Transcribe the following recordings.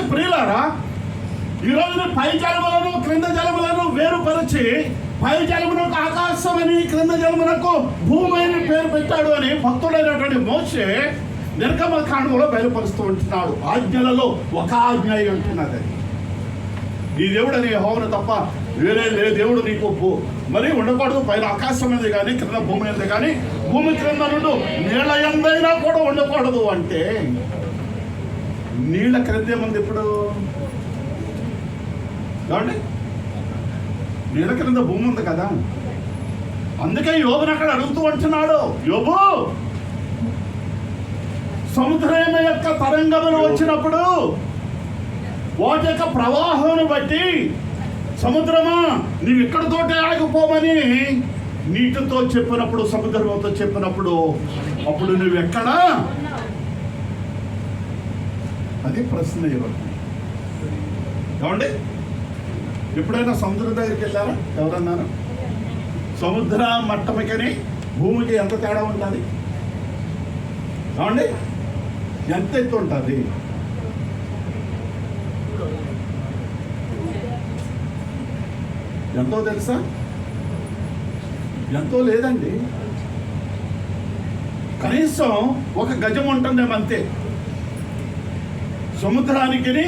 కాబట్టి ప్రియులారా ఈరోజు పై జలములను క్రింద జలములను వేరుపరిచి పై జలమునకు ఆకాశం అని క్రింద జలమునకు భూమి అని పేరు పెట్టాడు అని భక్తుడైనటువంటి మోసే నిర్గమ కాండంలో బయలుపరుస్తూ ఉంటున్నాడు. ఆజ్ఞలలో ఒక ఆజ్ఞ అయి ఉంటున్నది అది. ఈ దేవుడు అని హోమను తప్ప వేరే లే దేవుడు నీకు భూ- మరి ఉండకూడదు. పైన ఆకాశం మీద కానీ క్రింద భూమి మీద కానీ భూమి క్రింద నుండు నీళ్ళ ఎందైనా కూడా ఉండకూడదు అంటే నీళ్ళ క్రింద ఏముంది ఇప్పుడు. ఏమండి? నీళ్ళ క్రింద భూమి ఉంది కదా. అందుకే యోగుని అక్కడ అడుగుతూ అంటున్నాడు యోగు సముద్రం యొక్క తరంగములు వచ్చినప్పుడు వాటి యొక్క ప్రవాహమును బట్టి సముద్రమా నీవు ఇక్కడితోటే ఆగిపోమని నీటితో చెప్పినప్పుడు సముద్రంతో చెప్పినప్పుడు అప్పుడు నువ్వు ఎక్కడా అది ప్రశ్న ఇవ్వండి. ఏమండి? ఎప్పుడైనా సముద్రం దగ్గరికి వెళ్ళారా? ఎవరన్నారు సముద్ర మట్టమికని భూమికి ఎంత తేడా ఉంటుంది? ఏమండి? ఎంత ఎత్తు ఉంటుంది? ఎంతో తెలుసా? ఎంతో లేదండి. కనీసం ఒక గజం ఉంటుందేమో అంతే. సముద్రానికి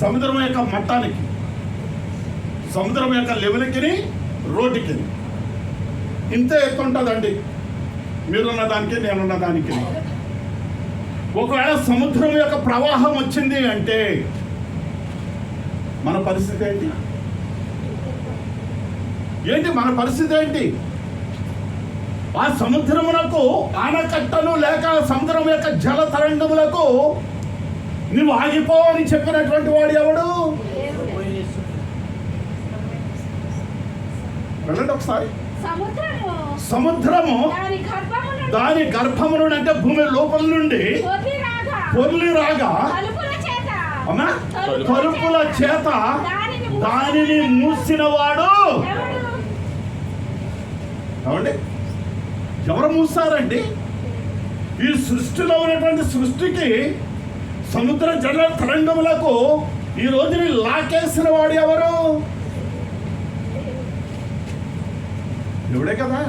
సముద్రం యొక్క మట్టానికి సముద్రం యొక్క లెవెల్కి రోడ్డుకి ఇంతే ఎత్తు ఉంటుందండి మీరున్న దానికి నేనున్న దానికి ఒకవేళ సముద్రం యొక్క ప్రవాహం వచ్చింది అంటే మన పరిస్థితి ఏంటి? ఏంటి మన పరిస్థితి ఏంటి? ఆ సముద్రమునకు ఆనకట్టలు లేక సముద్రం యొక్క జల తరంగములకు నువ్వు ఆగిపో అని చెప్పినటువంటి వాడు ఎవడు? వెళ్ళండి ఒకసారి. సముద్రము. దాని గర్భము నుండి. అంటే భూమి లోపల నుండి? పొర్లి రాగా. అమ్మా చేత. దానిని మూసిన వాడు. ఎవడు? ఏమండి? ఎవరు మూస్తారండి ఈ సృష్టిలో ఉన్నటువంటి సృష్టికి సముద్ర జల తరంగములకు ఈ రోజుని లాకేసిన వాడు ఎవరు? ఎవడే కదా.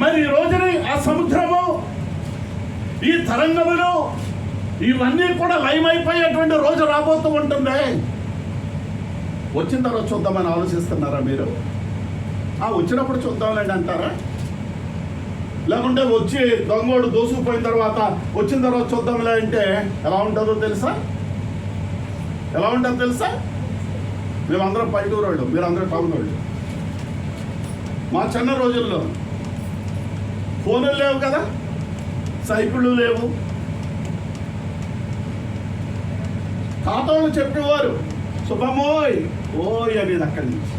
మరి ఈ రోజున ఆ సముద్రము ఈ తరంగములు ఇవన్నీ కూడా లయమైపోయేటువంటి రోజు రాబోతూ ఉంటుంది. వచ్చిన తర్వాత చూద్దామని ఆలోచిస్తున్నారా మీరు? ఆ వచ్చినప్పుడు చూద్దాంలేండి అంటారా? లేకుంటే వచ్చి దొంగోడు దోసుకుపోయిన తర్వాత వచ్చిన తర్వాత చూద్దాంలే అంటే ఎలా ఉంటుందో తెలుసా? ఎలా ఉంటుందో తెలుసా? మేమందరం పల్లెటూరు వాళ్ళు మీరందరూ టౌన్ వాళ్ళు మా చిన్న రోజుల్లో ఫోన్లు లేవు కదా సైకిళ్ళు లేవు. తాతలు చెప్పేవారు శుభమోయ్ ఓయ్ అనేది అక్కడి నుంచి.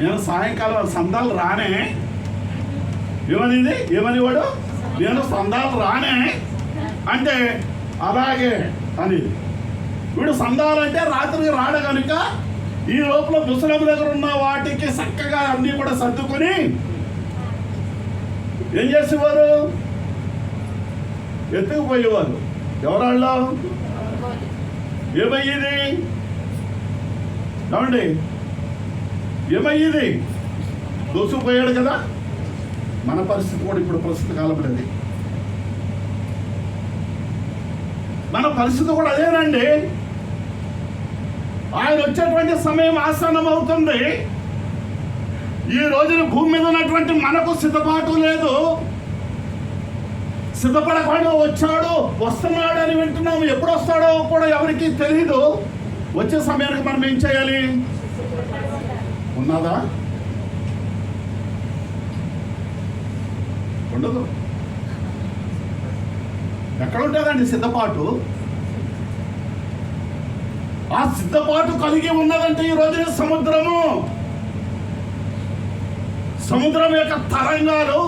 నేను సాయంకాలం సందాలు రానే ఏమనింది? ఏమని వాడు నేను సందాలు రానే అంటే అలాగే అని వీడు సందాలంటే రాత్రికి రాడ కనుక ఈ లోపల ముసలం దగ్గర ఉన్న వాటికి చక్కగా అన్నీ కూడా సర్దుకొని ఏం చేసేవారు? ఎత్తుకుపోయేవారు. ఎవరాళ్ళు? ఏమయ్యేది? ఏమండి? ఏమయ్యేది? దోసుకుపోయాడు కదా? మన పరిస్థితి కూడా ఇప్పుడు ప్రస్తుత కాలంలో అది మన పరిస్థితి కూడా అదేనండి ఆయన వచ్చేటువంటి సమయం ఆసన్నం అవుతుంది. ఈ రోజున భూమి మీద ఉన్నటువంటి మనకు సిద్ధపాటు లేదు. సిద్ధపడకుండా వచ్చాడు వస్తున్నాడు అని వింటున్నాము. ఎప్పుడు వస్తాడో కూడా ఎవరికి తెలియదు వచ్చే సమయానికి మనం ఏం చేయాలి? ఉన్నదా? ఉండదు. ఎక్కడ ఉంటుందండి సిద్ధపాటు? ఆ సిద్ధపాటు కలిగి ఉన్నదంటే ఈ రోజున సముద్రము. సముద్రం యొక్క తరంగాలు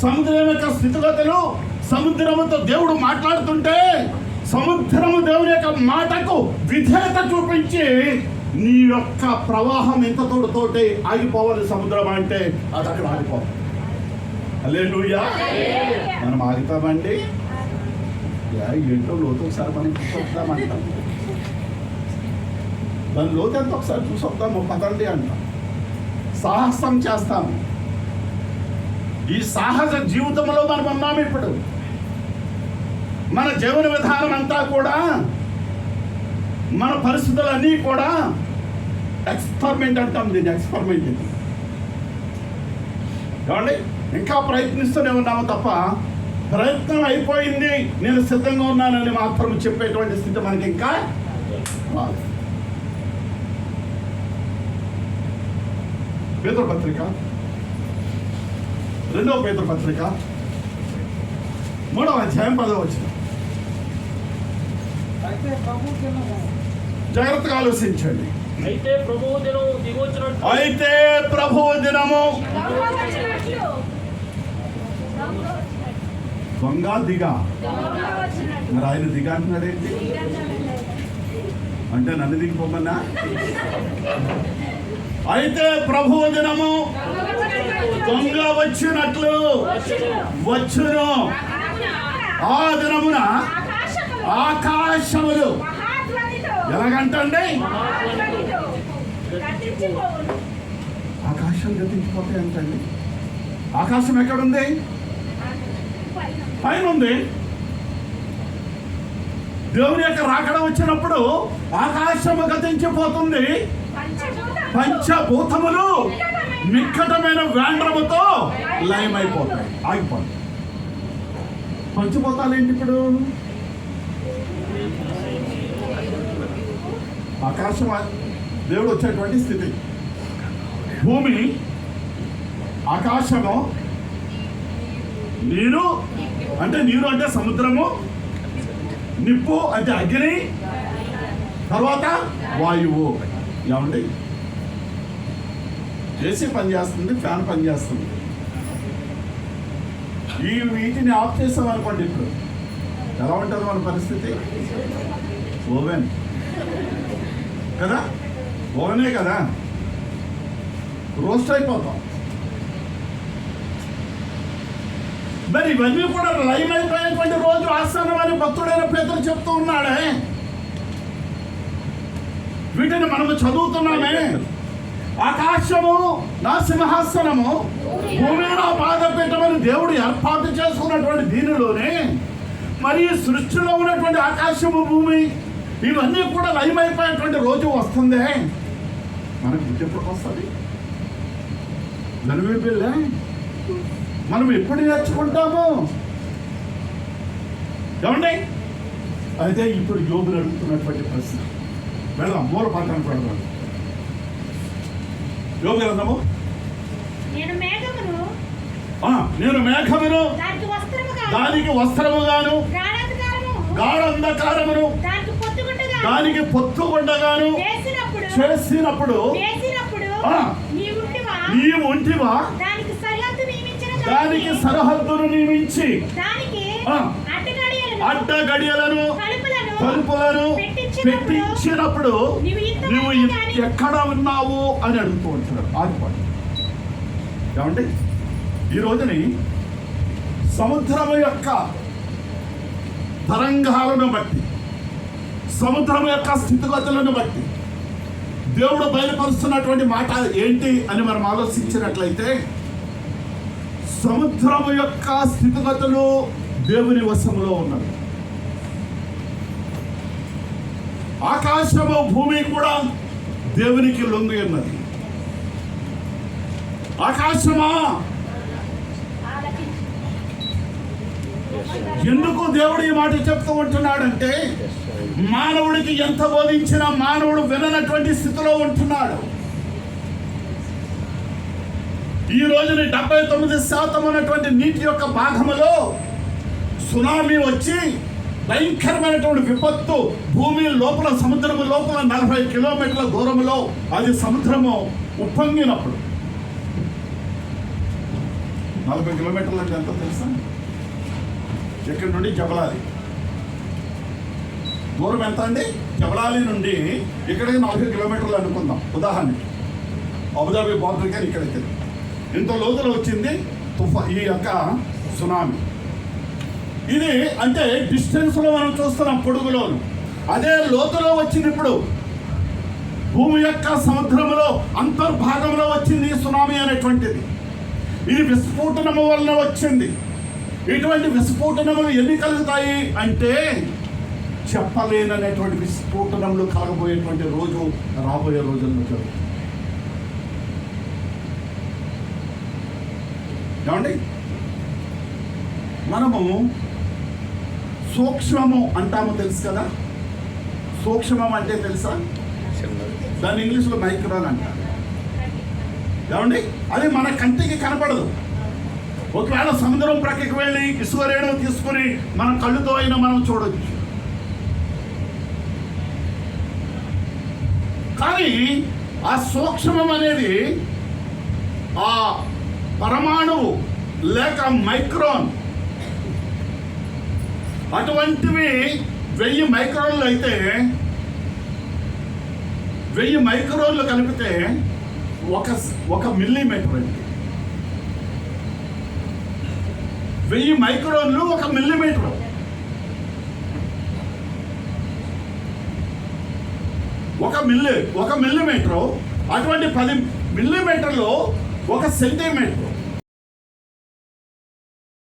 సముద్రం యొక్క స్థితిగతులు సముద్రముతో దేవుడు మాట్లాడుతుంటే సముద్రము దేవుని యొక్క మాటకు విధేయత చూపించి నీ యొక్క ప్రవాహం ఎంత తోడుతోటి ఆగిపోవాలి సముద్రం అంటే అది అక్కడ ఆగిపోవాలి. అలే మనం ఆగుతామండి యా, ఏంటో లోతు ఒకసారి మనం చూసొద్దామంటాం. దాని లోతు ఎంత ఒకసారి చూసొద్దాము పదండి అంటాం. సాహసం చేస్తాము ఈ సాహస జీవితంలో మనం ఉన్నాము ఇప్పుడు. మన జీవన విధానం అంతా కూడా మన పరిస్థితులన్నీ కూడా ఎక్స్పెరిమెంట్ అంటాం దీన్ని ఎక్స్పెరిమెంట్ ఇది ఏమండి? ఇంకా ప్రయత్నిస్తూనే ఉన్నాము తప్ప ప్రయత్నం అయిపోయింది. నేను సిద్ధంగా ఉన్నానని మాత్రం చెప్పేటువంటి స్థితి మనకి ఇంకా రాలేదు. పేదల పత్రిక. రెండవ పేదల పత్రిక. మూడవ అధ్యాయం పదవ వచ్చిన జాగ్రత్తగా ఆలోచించండి. అయితే ప్రభువు దినం దిగొచ్చినట్టు అయితే ప్రభు దినము దొంగ వచ్చినట్లు దొంగ. దొంగ. మరి ఆయన దిగా అంటున్నాడు ఏంటి అంటే నన్ను దిగిపోమన్నా అయితే ప్రభు దినము దొంగ వచ్చినట్లు వచ్చును ఆ దినమున ఆకాశములు ఎలాగంటండి. ఆకాశం గతించిపోతే ఏంటండి ఆకాశం ఎక్కడుంది? పైన పైన ఉంది దేవుని యొక్క రాకడ వచ్చినప్పుడు ఆకాశము గతించిపోతుంది. పంచభూతములు నిక్కటమైన వ్యాండ్రముతో లయమైపోతాయి. ఆగిపోతాయి. పంచభూతాలు ఏంటి ఇప్పుడు? ఆకాశం దేవుడు వచ్చేటువంటి స్థితి. భూమి ఆకాశము నీరు అంటే నీరు అంటే సముద్రము నిప్పు అంటే అగ్ని తర్వాత వాయువు. ఏమండి? ఏసీ పనిచేస్తుంది ఫ్యాన్ పనిచేస్తుంది. ఈ వీటిని ఆఫ్ చేసాం అనుకోండి ఇప్పుడు. ఎలా ఉంటుంది మన పరిస్థితి? ఓవెన్. కదా? ఓవెనే కదా. రోస్ట్ అయిపోతాం. మరి ఇవన్నీ కూడా లైవ్ అయిపోయినటువంటి రోజు ఆస్థానం అని భక్తుడైన పేదలు చెప్తూ ఉన్నాడే. వీటిని మనము చదువుతున్నామే. ఆకాశము నా సింహాసనము భూమి నా పాదపీఠమని దేవుడు ఏర్పాటు చేసుకున్నటువంటి దీనిలోనే మరి సృష్టిలో ఉన్నటువంటి ఆకాశము భూమి ఇవన్నీ కూడా లయమైపోయేటువంటి రోజు వస్తుందే. మనకు ఎప్పుడు వస్తుంది? నలుగురి పిల్లే మనం ఎప్పుడు నేర్చుకుంటాము? ఏమండి? అయితే ఇప్పుడు యోగులు అడుగుతున్నటువంటి ప్రశ్న. వెళ్దాం మూల పాఠానికి వెళ్దాం యోగు గ్రంథము నేను మేఘమును. ఆ, నేను మేఘమును. దానికి వస్త్రముగా దానికి వస్త్రముగాను గాఢ అంధకారమును. దానికి పొత్తుగుండగా దానికి పొత్తు ఉండగాను వేసినప్పుడు చేసినప్పుడు దానికి సరహద్దును నియమించి అడ్డ గడియలను తలుపులను పెట్టించినప్పుడు నువ్వు ఎక్కడ ఉన్నావు అని అడుగుతూ ఉంటున్నాడు ఆగిపోయి ఏమండి? ఈ రోజుని సముద్రం యొక్క తరంగాలను బట్టి సముద్రం యొక్క స్థితిగతులను బట్టి దేవుడు బయలుపరుస్తున్నటువంటి మాట ఏంటి అని మనం ఆలోచించినట్లయితే సముద్రము యొక్క స్థితిగతులు దేవుని వశములో ఉన్నవి. ఆకాశము భూమి కూడా దేవునికి లొంగి ఉన్నది. ఆకాశమా ఎందుకు దేవుడు ఈ మాట చెప్తూ ఉంటున్నాడంటే మానవుడికి ఎంత బోధించినా మానవుడు విననటువంటి స్థితిలో ఉంటున్నాడు. ఈ రోజున డెబ్బై తొమ్మిది శాతం ఉన్నటువంటి నీటి యొక్క భాగములో సునామీ వచ్చి భయంకరమైనటువంటి విపత్తు భూమి లోపల సముద్రము లోపల నలభై కిలోమీటర్ల దూరంలో అది సముద్రము ఉప్పొంగినప్పుడు. నలభై కిలోమీటర్లు అంటే ఎంత తెలుసా? ఇక్కడ నుండి జబలాలి. దూరం ఎంత అండి? జబలాలి నుండి ఇక్కడికి నలభై కిలోమీటర్లు అనుకుందాం. ఉదాహరణకి అబుదాబి బార్డర్ కానీ ఇక్కడికి. ఇంత లోతులో వచ్చింది తుఫా ఈ యొక్క సునామీ. ఇది అంటే డిస్టెన్స్లో మనం చూస్తున్నాం పొడుగులో అదే లోతులో వచ్చింది ఇప్పుడు భూమి యొక్క సముద్రంలో అంతర్భాగంలో వచ్చింది ఈ సునామీ అనేటువంటిది. ఇది విస్ఫోటనము వలన వచ్చింది. ఇటువంటి విస్ఫోటనములు ఎన్ని కలుగుతాయి అంటే చెప్పలేననేటువంటి విస్ఫోటనములు కలగబోయేటువంటి రోజు రాబోయే రోజుల్లో జరుగుతుంది. ఏమండి? మనము సూక్ష్మము అంటాము తెలుసు కదా? సూక్ష్మం అంటే తెలుసా? దాన్ని ఇంగ్లీష్లో మైక్రాన్ అంటారు. ఏమండి? అది మన కంటికి కనపడదు. ఒకవేళ సముద్రం ప్రక్కకి వెళ్ళి ఇసుక తీసుకుని మన కళ్ళుతో అయినా మనం చూడొచ్చు. కానీ ఆ సూక్ష్మం అనేది ఆ పరమాణువు లేక మైక్రోన్ అటువంటివి వెయ్యి మైక్రోన్లు అయితే వెయ్యి మైక్రోన్లు కలిపితే ఒక ఒక మిల్లీమీటర్ అండి. వెయ్యి మైక్రోన్లు ఒక మిల్లీమీటర్. ఒక మిల్లీ ఒక మిల్లీమీటర్. అటువంటి పది మిల్లీమీటర్లో ఒక సెంటీమీటర్.